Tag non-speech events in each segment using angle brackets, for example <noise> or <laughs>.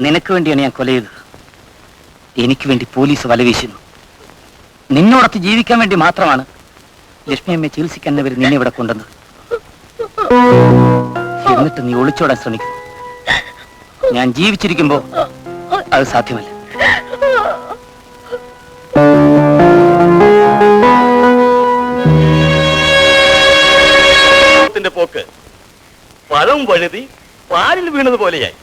നിനക്ക് വേണ്ടിയാണ് ഞാൻ കൊല ചെയ്തത് എനിക്ക് വേണ്ടി പോലീസ് വലവീശുന്നു നിന്നോടൊത്ത് ജീവിക്കാൻ വേണ്ടി മാത്രമാണ് ലക്ഷ്മി അമ്മയെ ചികിത്സിക്കാൻ അവർ നിന്നെ ഇവിടെ കൊണ്ടുവന്നത്. എന്നിട്ട് നീ ഒളിച്ചോടാൻ ശ്രമിക്കുന്നു. ഞാൻ ജീവിച്ചിരിക്കുമ്പോ അത് സാധ്യമല്ല. പോക്ക്. പഴം വഴുതി പാലിൽ വീണത് പോലെയായി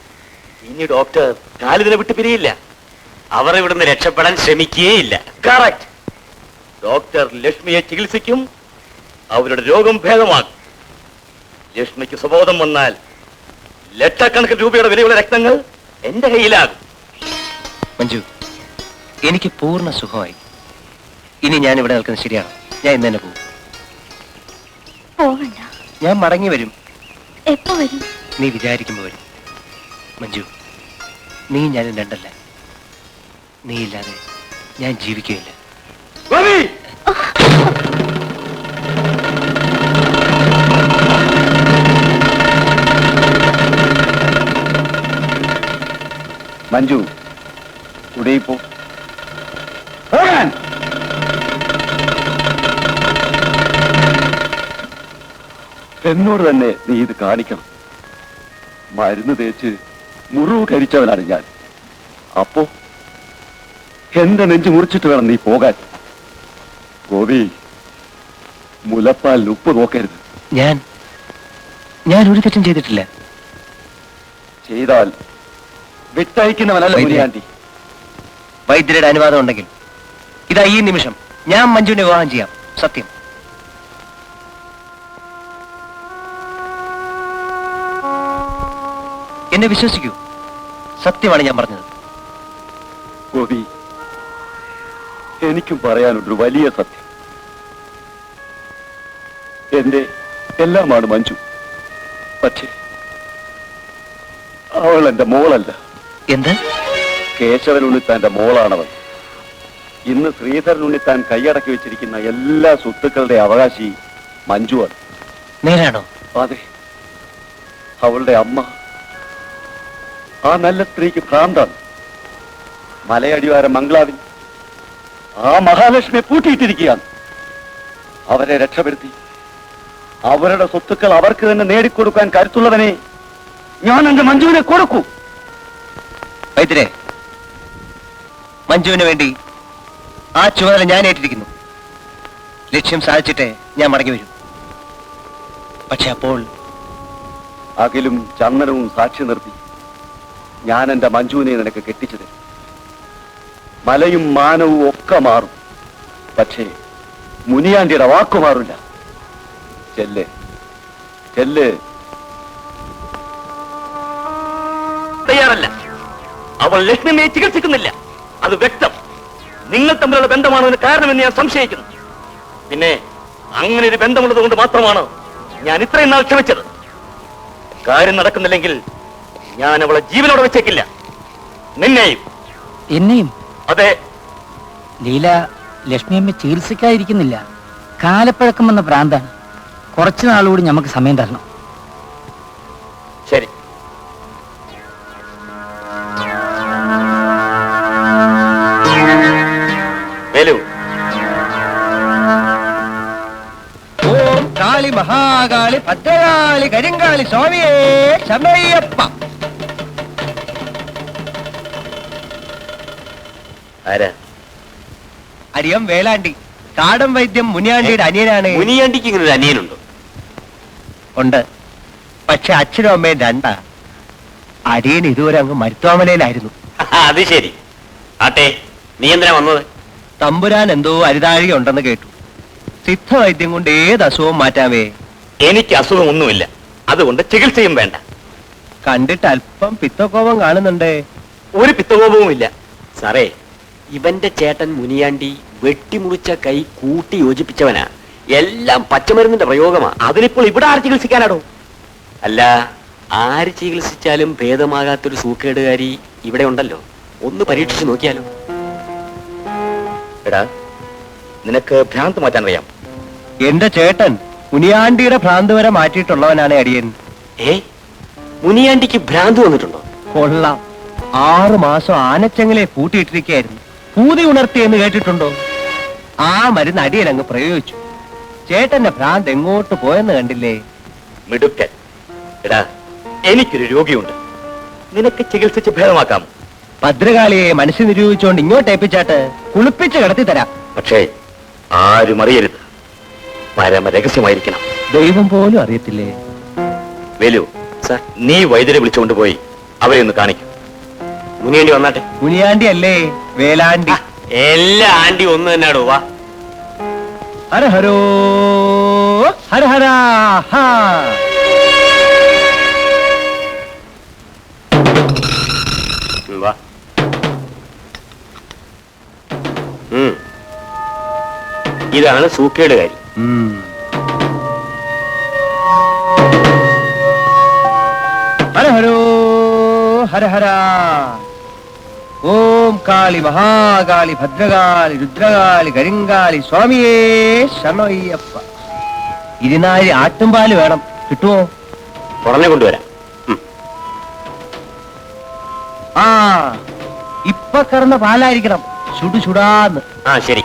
ഇനി ഡോക്ടർ കാലിതിനെ വിട്ട് പിരിയില്ല. അവർ ഇവിടുന്ന് രക്ഷപ്പെടാൻ ശ്രമിക്കുകയില്ല. കറക്റ്റ് ഡോക്ടർ ലക്ഷ്മിയെ ചികിത്സിക്കും അവരുടെ രോഗം ഭേദമാക്കും. ലക്ഷ്മിക്ക് സുബോധം വന്നാൽ ലക്ഷക്കണക്കിന് രൂപയുടെ വിലയുള്ള രക്തങ്ങൾ എന്റെ കയ്യിലാകും. മഞ്ജു എനിക്ക് പൂർണ സുഖമായി. ഇനി ഞാൻ ഇവിടെ നിൽക്കുന്നത് ശരിയാണ്. ഞാൻ ഇന്ന് തന്നെ പോകും. ഞാൻ മടങ്ങി വരും. എപ്പോ വരും? നീ വിചാരിക്കുമ്പോൾ വരും. മഞ്ജു നീ ഞാനും രണ്ടല്ല. നീ ഇല്ലാതെ ഞാൻ ജീവിക്കുകയില്ല. ഗോപി! മഞ്ജു ഉടയിപ്പോ പോ. എന്നോട് തന്നെ നീ ഇത് കാണിക്കണം. മരുന്ന് തേച്ച് മുറിവ് കരിച്ചവനാണ് ഞാൻ അപ്പോ എന്റെ നെഞ്ചു മുറിച്ചിട്ട് വേണം നീ പോകാൻ. ഗോപി മുലപ്പാൽ ഉപ്പ് നോക്കരുത്. ഞാൻ ഞാൻ ഒരു തെറ്റും ചെയ്തിട്ടില്ല. ചെയ്താൽ വിട്ടയക്കുന്നവനല്ല. മുനിയാണ്ടി. വൈദ്യരുടെ അനുവാദം ഉണ്ടെങ്കിൽ ഇതാ ഈ നിമിഷം ഞാൻ മഞ്ജുവിനെ വിവാഹം ചെയ്യാം. സത്യം. എന്നെ വിശ്വസിക്കൂ. സത്യമാണ് ഞാൻ പറഞ്ഞത്. ഗോപി എനിക്കും പറയാനുണ്ട് ഒരു വലിയ സത്യം. എന്റെ എല്ലാമാണ് മഞ്ജു. പക്ഷേ അവൾ എന്റെ മോളല്ല. എന്ത്? കേശവൻ ഉണ്ണിത്താന്റെ മോളാണവൻ ഇന്ന് ശ്രീധരൻ ഉണ്ണിത്താൻ കൈയടക്കി വെച്ചിരിക്കുന്ന എല്ലാ സ്വത്തുക്കളുടെ അവകാശി മഞ്ജുവാണ്. നേരാണോ അതെ. അവളുടെ അമ്മ ആ നല്ല സ്ത്രീക്ക് ഭ്രാന്താണ്. മലയടിവാരം മംഗ്ലാവിൽ ആ മഹാലക്ഷ്മിയെ പൂട്ടിയിട്ടിരിക്കുകയാണ്. അവരെ രക്ഷപ്പെടുത്തി അവരുടെ സ്വത്തുക്കൾ അവർക്ക് തന്നെ നേടിക്കൊടുക്കാൻ കരുത്തുള്ളവനെ ഞാൻ എന്റെ മഞ്ജുവിനെ കൊടുക്കൂ. വൈദ്യരെ മഞ്ജുവിന് വേണ്ടി ആ ചുമതല ഞാൻ ഏറ്റിരിക്കുന്നു ലക്ഷ്യം സാധിച്ചിട്ടേ ഞാൻ മടങ്ങി വരും. പക്ഷെ അപ്പോൾ അകിലും ചന്ദനവും സാക്ഷി നിർത്തി. ഞാൻ എന്റെ മഞ്ജുവിനെ നിനക്ക് കെട്ടിച്ചത്. മലയും മാനവും ഒക്കെ മാറും. പക്ഷേ മുനിയാണ്ടിയുടെ വാക്കു മാറില്ല. ചെല്ല്. ചെല്ല്. തയ്യാറല്ല. അവൾ ലക്ഷ്മിയെ ചികിത്സിക്കുന്നില്ല. അത് വ്യക്തം. നിങ്ങൾ തമ്മിലുള്ള ബന്ധമാണ് അതിന് കാരണമെന്ന് ഞാൻ സംശയിക്കുന്നു. പിന്നെ അങ്ങനെ ഒരു ബന്ധമുള്ളത് കൊണ്ട് മാത്രമാണ് ഞാൻ ഇത്രയും നാൾ ക്ഷമിച്ചത്. കാര്യം നടക്കുന്നില്ലെങ്കിൽ ഞാൻ അവളെ ജീവനോടെ വെച്ചേക്കില്ല. നിന്നെയും. എന്നെയും? അതെ. ലീല ലക്ഷ്മിയമ്മ ചികിത്സിക്കാതിരിക്കുന്നില്ല. കാലപ്പഴക്കം വന്ന പ്രാന്താണ്. കുറച്ചു നാളുകൂടി നമുക്ക് സമയം തരണം. ശരി. വേലു. ഓം കാളി മഹാകാളി ഭദ്രകാളി കരിങ്കാളി സ്വാമിയേ ശമയ്യപ്പ. ആരാ? അരിയം വേലാണ്ടി. കാടം വൈദ്യം മുനിയാണ്ടിയുടെ അനിയനാണ്. മുനിയാണ്ടിക്ക് ഇങ്ങനെ ഒരു അനിയനുണ്ടോ? ഉണ്ട്. പക്ഷെ അച്ഛനും അമ്മയും രണ്ടാ. അടിയൻ ഇതുവരെ അങ്ങ് മരുത്വാമലയിലായിരുന്നു. അത് ശരി. ആട്ടെ നീ എന്തിനാ വന്നത്? തമ്പുരാൻ എന്തോ അരിതാഴിക ഉണ്ടെന്ന് കേട്ടു. സിദ്ധവൈദ്യം കൊണ്ട് ഏത് അസുഖവും മാറ്റാമേ എനിക്ക് അസുഖമൊന്നുമില്ല. അതുകൊണ്ട് ചികിത്സയും വേണ്ട. കണ്ടിട്ട് അല്പം പിത്തകോപം കാണുന്നുണ്ടേ? ഒരു പിത്തകോപവും ഇല്ല സാറേ ഇവന്റെ ചേട്ടൻ മുനിയാണ്ടി വെട്ടിമുറിച്ച കൈ കൂട്ടി യോജിപ്പിച്ചവനാ. എല്ലാം പച്ചമരുന്നിന്റെ പ്രയോഗമാ. അതിനിപ്പോൾ ഇവിടെ ആര് ചികിത്സിക്കാനാടോ? അല്ല ആര് ചികിത്സിച്ചാലും ഭേദമാകാത്തൊരു സൂക്കേടുകാരി ഇവിടെ ഉണ്ടല്ലോ. ഒന്ന് പരീക്ഷിച്ചു നോക്കിയാലോ. എടാ നിനക്ക് ഭ്രാന്ത് മാറ്റാൻ അറിയാം. എന്റെ ചേട്ടൻ മുനിയാണ്ടിയുടെ ഭ്രാന്ത് വരെ മാറ്റിയിട്ടുള്ളവനാണ് അടിയൻ. ഏ? മുനിയാണ്ടിക്ക് ഭ്രാന്ത് വന്നിട്ടുണ്ടോ? കൊള്ളാം. ആറു മാസം ആനച്ചങ്ങലെ പൂട്ടിയിട്ടിരിക്കുകയായിരുന്നു. പൂതി ഉണർത്തി എന്ന് കേട്ടിട്ടുണ്ടോ? ആ മരുന്ന് അടിയനങ്ങ് പ്രയോഗിച്ചു. ചേട്ടന്റെ ഭ്രാന്ത് എങ്ങോട്ട് പോയെന്ന് കണ്ടില്ലേ? മിടുക്കൻ. എടാ എനിക്കൊരു രോഗിയുണ്ട്. നിനക്ക് ചികിത്സിച്ച് ഭേദമാക്കാം. ഭദ്രകാളിയെ മനസ്സിൽ നിരൂപിച്ചുകൊണ്ട് ഇങ്ങോട്ട് ഏൽപ്പിച്ചാട്ട് കുളിപ്പിച്ച് കിടത്തി തരാം. പക്ഷേ ആരും അറിയരുത്. പരമരഹസ്യമായിരിക്കണം ദൈവം പോലും അറിയത്തില്ലേ? വേലു സർ. നീ വൈദ്യരെ വിളിച്ചുകൊണ്ടുപോയി അവരെ ഒന്ന് കാണിക്കും. മുനിയേണ്ടി വന്നാട്ടെ. മുനിയാണ്ടി അല്ലേ വേലാണ്ടി എല്ലാ ആണ്ടി ഒന്ന് തന്നെയാണ് വാ. ഹര ഹരോ ഹര ഹരാ വാ. ഇതാണ് സൂക്കേട് കാര്യം. ഹര ഹരോ ഹര ഹരാ. ഓം കാളി മഹാകാളി ഭദ്രകാളി രുദ്രകാളി കരിങ്കാളി സ്വാമിയേ ശരണയ്യപ്പ. ഇരുനാഴി ആട്ടുംപാൽ വേണം. കിട്ടുമോ? പുറമെ കൊണ്ടുവരാം. ആ ഇപ്പൊ കറന്ന പാലായിരിക്കണം. ചുടു ചുടാന്ന്. ആ ശരി.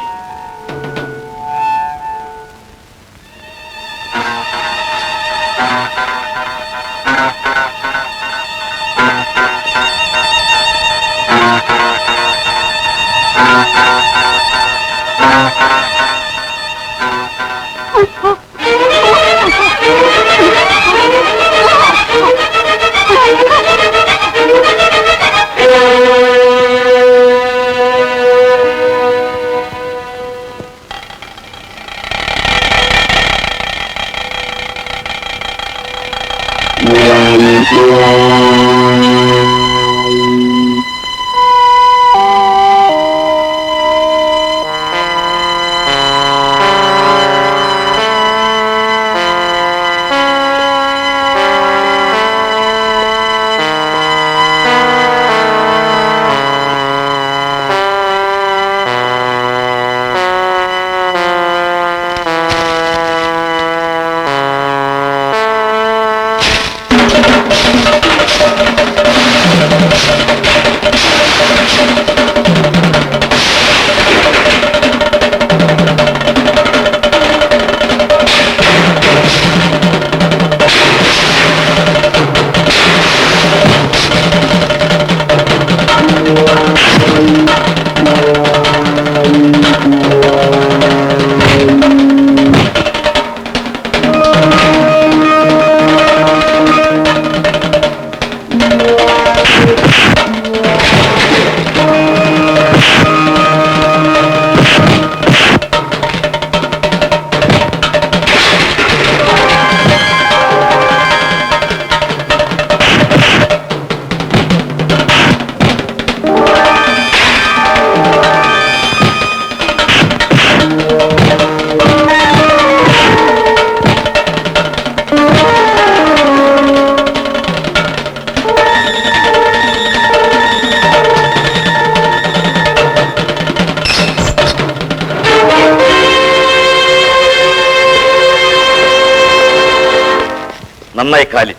നന്നായി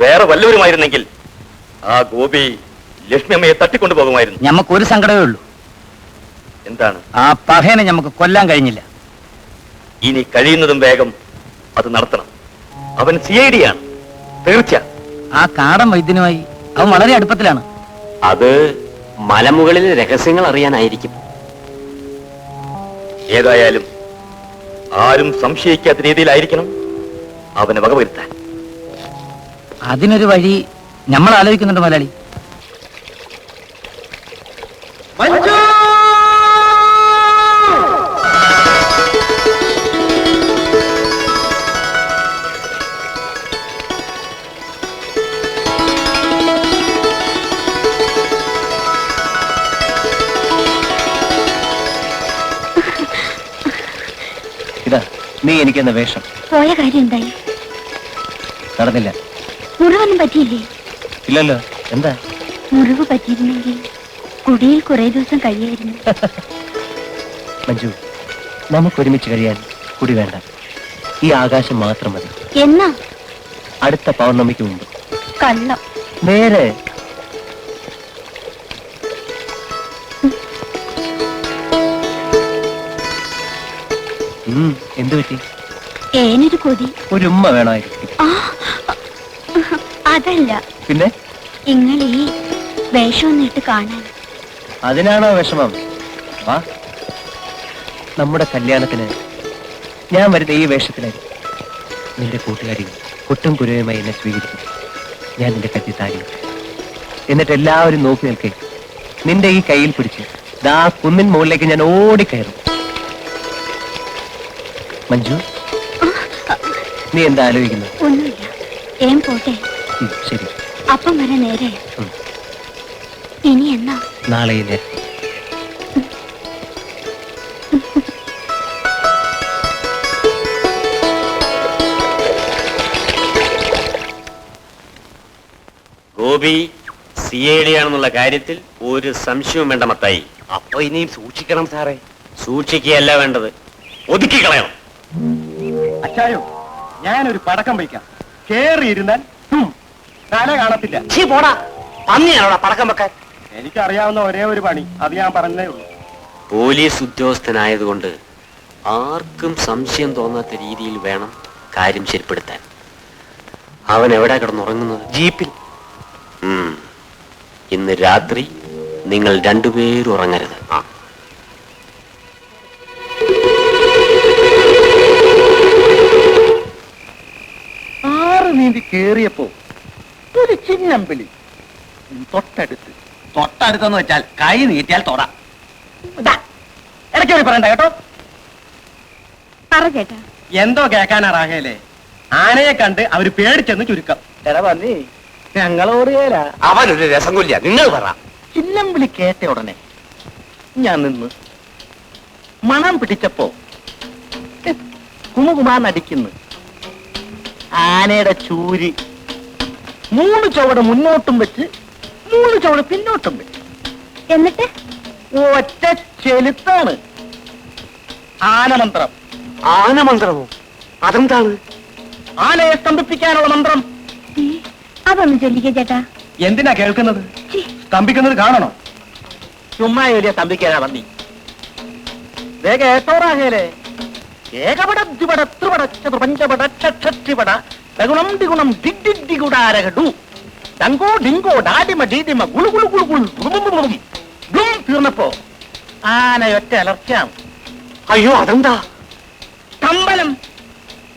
വേറെ വല്ലവരുമായിരുന്നെങ്കിൽ ആ ഗോപി ലക്ഷ്മി അമ്മയെ തട്ടിക്കൊണ്ടു പോകുമായിരുന്നു ഞമ്മക്ക് ഒരു സങ്കടമേ ഉള്ളൂ. എന്താണ്? ആ പഹേനെ ഞമ്മക്ക് കൊല്ലാൻ കഴിഞ്ഞില്ല. ഇനി കഴിയുന്നതും വേഗം അത് നടത്തണം. അവൻ സി ഐ ഡി ആണ് തീർച്ച ആ കാടൻ വൈദ്യനുമായി അവൻ വളരെ അടുപ്പത്തിലാണ്. അത് മലമുകളിൽ രഹസ്യങ്ങൾ അറിയാനായിരിക്കും. ഏതായാലും ആരും സംശയിക്കാത്ത രീതിയിലായിരിക്കണം അവനെ വകവരുത്താൻ. അതിനൊരു വഴി നമ്മൾ ആലോചിക്കുന്നുണ്ട് മലയാളി ഇതാ നീ എനിക്കെന്ന വേഷം. പോയ കാര്യം എന്തായി? നടന്നില്ല. മുറിവൊന്നും പറ്റിയില്ലേ? ഇല്ലല്ലോ. എന്താ? മുറിവ് പറ്റിയിരുന്നെങ്കിൽ കുടിയിൽ കുറെ ദിവസം കഴിയായിരുന്നു. <laughs> മഞ്ജു നമുക്ക് ഒരുമിച്ച് കഴിയാൻ കുടി വേണ്ട. ഈ ആകാശം മാത്രം മതി. എന്നാ? അടുത്ത പൗർണമിക്ക് മുമ്പ്. കള്ള. നേരെ. എന്ത് പറ്റി? ഏനൊരു കൊതി. ഒരു ഉമ്മ വേണമായിരിക്കും ആ അതല്ല. പിന്നെ? നിങ്ങൾ ഈ വേഷം ഒന്നിട്ട് കാണാൻ. അതിനാണോ വിഷമം? വാ. നമ്മുടെ കല്യാണത്തിന് ഞാൻ വരുന്ന ഈ വേഷത്തിലായി നിന്റെ കൂട്ടുകാരി കുട്ടും കുരുവയുമായി എന്നെ സ്വീകരിക്കും. ഞാൻ നിന്റെ കത്തി താരി എന്നിട്ട് എല്ലാവരും നോക്കി നിൽക്കേ. നിന്റെ ഈ കയ്യിൽ പിടിച്ച് ദാ കുന്നിൻ മുകളിലേക്ക് ഞാൻ ഓടിക്കയറും മഞ്ജു നീ എന്താ ആലോചിക്കുന്നത്? ഒന്നുമില്ല. ഏം പോട്ടെ. ശരി. അപ്പം വരെ നേരെ. ഇനി എന്നാ? നാളെ ഗോപി സി ഐ ഡി ആണെന്നുള്ള കാര്യത്തിൽ ഒരു സംശയവും വേണ്ട മത്തായി. അപ്പൊ ഇനിയും സൂക്ഷിക്കണം സാറേ. സൂക്ഷിക്കുകയല്ല വേണ്ടത്. ഒതുക്കി കളയണം. അച്ചായോ ഞാനൊരു പടക്കം വയ്ക്കാം. കേറിയിരുന്നാൽ തല കാണത്തില്ല. ചീ പോടാ. പന്നിയാണോടാ പടക്കം വെക്കാൻ എനിക്കറിയാവുന്ന ഒരേ ഒരു പണി. അത് ഞാൻ പറഞ്ഞതേ ഉള്ളൂ. പോലീസ് ഉദ്യോഗസ്ഥനായതുകൊണ്ട് ആർക്കും സംശയം തോന്നാത്ത രീതിയിൽ വേണം കാര്യം ശരിപ്പെടുത്താൻ. അവൻ എവിടെ കിടന്നുറങ്ങുന്നത്? ജീപ്പിൽ. ഇന്ന് രാത്രി നിങ്ങൾ രണ്ടുപേരും ഉറങ്ങരുത്. ആ. ആറ് നീന്തി കേറിയപ്പോ ഒരു ചിന്നമ്പിളി തൊട്ടടുത്ത്. തൊട്ടടുത്തെന്ന് വെച്ചാൽ കൈ നീട്ടിയാൽ തൊട. ഇടയ്ക്ക് പറയണ്ട കേട്ടോ? പറ ചേട്ടാ. എന്തോ കേക്കാനാ റാഹേലേ? ആനയെ കണ്ട് അവർ പേടിച്ചെന്ന് ചുരുക്കം. എടാ വന്നേ ഞങ്ങളോട് അവനൊരു രസം കൊല്ല നിങ്ങൾ പറ. ചിന്നമ്പിളി കേട്ട ഉടനെ ഞാൻ നിന്ന് മണം പിടിച്ചപ്പോ കുമുകുമാന്നടിക്കുന്നു ആനയുടെ ചൂരി മൂന്ന് ചുവട് മുന്നോട്ടും വെച്ച് മൂന്ന് ചുവട് പിന്നോട്ടും വെച്ച്. എന്നിട്ട്? ഒറ്റ ചെലുത്താണ്. ആനമന്ത്രം. ആനമന്ത്രമോ? അതെന്താണ്? ആനയെ സ്തംഭിപ്പിക്കാനുള്ള മന്ത്രം. ഏ, അതൊന്ന് ചൊല്ലിക്കേ ചേട്ടാ. എന്തിനാ കേൾക്കുന്നത്? ഛീ, സ്തംഭിക്കുന്നത് കാണണോ? ചുമ്മാ ഏരിയ സ്തംഭിക്കാനാ വന്നി. ദേ കേട്ടോറാകേലേ ഏകപട ദ്വിപട ത്രിപട ചതുർപഞ്ചപട ക്ഷക്ഷിപട ലഗുണം ദിഗുണം ദിഗ്ദിഗ്ദിഗുടാരകടു ഡങ്കോ ഡിങ്കോ ഡാഡിമ ഡീഡിമ ഗുളു ഗുളു ഗുളു ഗുളു ഗുളും തീർന്നപ്പോ ആനയൊറ്റ അലർച്ചയാണ് അയ്യോ അതെന്താ? കമ്പലം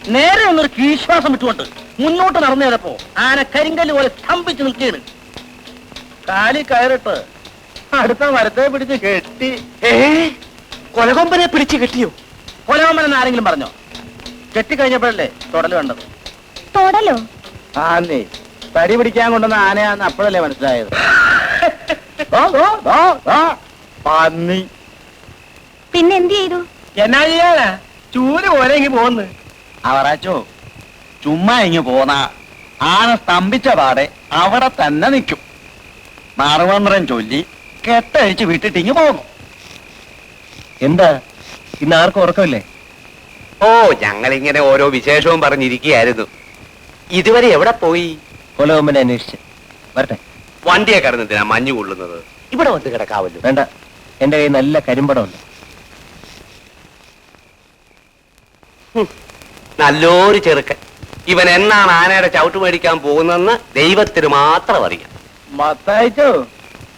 നേരെ ഒന്നൊരു കീശ്വാസം വിട്ടുകൊണ്ട് മുന്നോട്ട് നടന്നേരപ്പോ ആന കരിങ്കല്ല് പോലെ സ്തംഭിച്ച് നിൽക്കുകയാണ്. കാലി കയറിട്ട് അടുത്ത മരത്തെ പിടിച്ച് കെട്ടി. ഏ? കൊലകൊമ്പനെ പിടിച്ച് കെട്ടിയോ? കൊലകൊമ്പനെന്ന് ആരെങ്കിലും പറഞ്ഞോ? കെട്ടിക്കഴിഞ്ഞപ്പോഴല്ലേ തുടൽ വേണ്ടത് തൊടലോ? ആന്നേ തടി പിടിക്കാൻ കൊണ്ടുവന്ന ആനയാന്ന് അപ്പോഴല്ലേ മനസ്സിലായത്. ദോ, ദോ, ദോ, ദോ. പന്നി. പിന്നെ എന്ത് ചെയ്തു? എന്നാ ചെയ്യാനാ? ചൂര് പോലെ ഇങ്ങ് പോന്ന്. അവറാച്ചോ ചുമ്മാ ഇങ്ങ് പോന്ന. ആന സ്തംഭിച്ച പാടെ അവിടെ തന്നെ നിൽക്കും. മറുമന്ത്രം ചൊല്ലി കെട്ടഴിച്ച് വിട്ടിട്ട് ഇങ്ങ് പോകും എന്താ? ഇന്ന് ആർക്കും ഉറക്കമില്ലേ? ഓ ഞങ്ങളിങ്ങനെ ഓരോ വിശേഷവും പറഞ്ഞിരിക്കുകയായിരുന്നു. ഇതുവരെ എവിടെ പോയി? കൊലകൊമ്പനെ അന്വേഷിച്ച്. വരട്ടെ. വണ്ടിയെ കടന്നതിനാ മഞ്ഞു കൊള്ളുന്നത്. ഇവിടെ വന്ന് കിടക്കാവല്ലോ. വേണ്ട. എന്റെ കയ്യിൽ നല്ല കരിമ്പടമുണ്ട്. നല്ലൊരു ചെറുക്കൻ. ഇവൻ എന്നാണ് ആനയുടെ ചവിട്ട് മേടിക്കാൻ പോകുന്നതെന്ന് ദൈവത്തിന് മാത്രം അറിയാം. മത്തയച്ചോ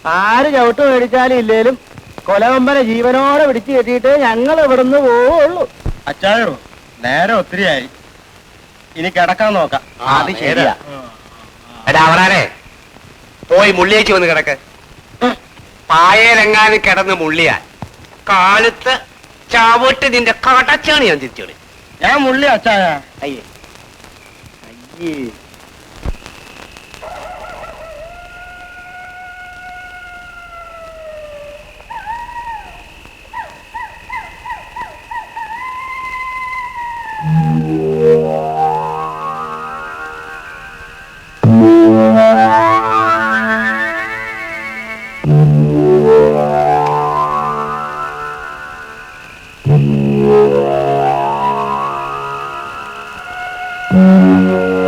ആര് ചവിട്ട് മേടിച്ചാലും ഇല്ലേലും കൊലവമ്പനെ ജീവനോടെ പിടിച്ചു കെട്ടിയിട്ട് ഞങ്ങൾ ഇവിടുന്ന് പോവുള്ളൂ അച്ചായോ നേരെ ഒത്തിരിയായി. ഇനി കിടക്കാൻ നോക്കാം. അത് ശരിയാ. എടാ പോയി മുള്ളിയേക്ക് വന്ന് കിടക്ക്. പായയിലെങ്ങാനും കിടന്ന് മുള്ളിയാൽ കാലത്ത് ചാവോട്ട് നിന്റെ കടച്ചാണ് ഞാൻ തിരിച്ചോളി. ഞാൻ മുള്ളി അച്ചായ. അയ്യേ. അയ്യേ. ആ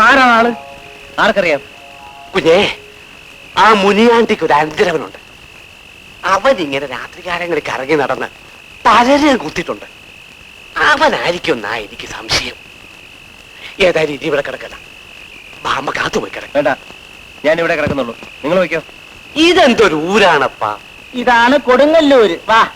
ആരാണ് ആൾ? ആർക്കറിയാം? കുഞ്ഞേ ആ മുനിയാണ്ടിക്ക് ഒരു അന്തരവനുണ്ട് അവൻ ഇങ്ങനെ രാത്രികാലങ്ങളിൽ കറങ്ങി നടന്ന് പലരെയും കുത്തിയിട്ടുണ്ട്. അവനായിരിക്കും എന്നാ എനിക്ക് സംശയം. ഏതായാലും ഇനി ഇവിടെ കിടക്കല ബാമ്പ കാത്തുപോയി കിടക്ക. വേണ്ട ഞാൻ ഇവിടെ കിടക്കുന്നുള്ളൂ. നിങ്ങൾ വയ്ക്കോ. ഇതെന്തൊരു ഊരാണപ്പാ? ഇതാണ് കൊടുങ്ങല്ലൂര്. വാ.